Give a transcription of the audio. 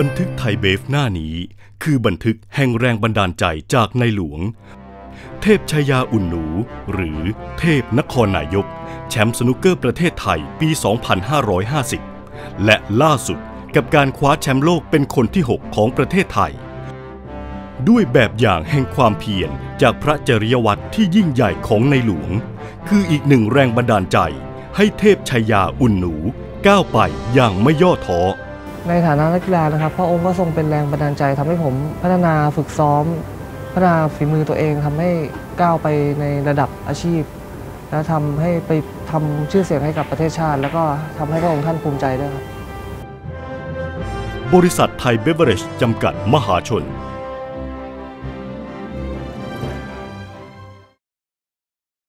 บันทึกไทยเบฟหน้านี้ คือบันทึกแห่งแรงบันดาลใจจากในหลวง เทพชายาอุ่นหนู หรือเทพนครนายก แชมป์สนุกเกอร์ประเทศไทยปี 2550 และล่าสุดกับการคว้าแชมป์โลกเป็นคนที่ 6 ของประเทศไทย ด้วยแบบอย่างแห่งความเพียรจากพระจริยวัตรที่ยิ่งใหญ่ของในหลวง คืออีกหนึ่งแรงบันดาลใจ ให้เทพชายาอุ่นหนูก้าวไปอย่างไม่ย่อท้อ ในฐานะนักกีฬานะครับ พระองค์ก็ทรงเป็นแรงบันดาลใจทำให้ผมพัฒนาฝึกซ้อม พัฒนาฝีมือตัวเองทำให้ก้าวไปในระดับอาชีพ และทำให้ไปทำชื่อเสียงให้กับประเทศชาติ แล้วก็ทำให้พระองค์ท่านภูมิใจด้วยครับบริษัทไทยเบเวอเรจจำกัดมหาชน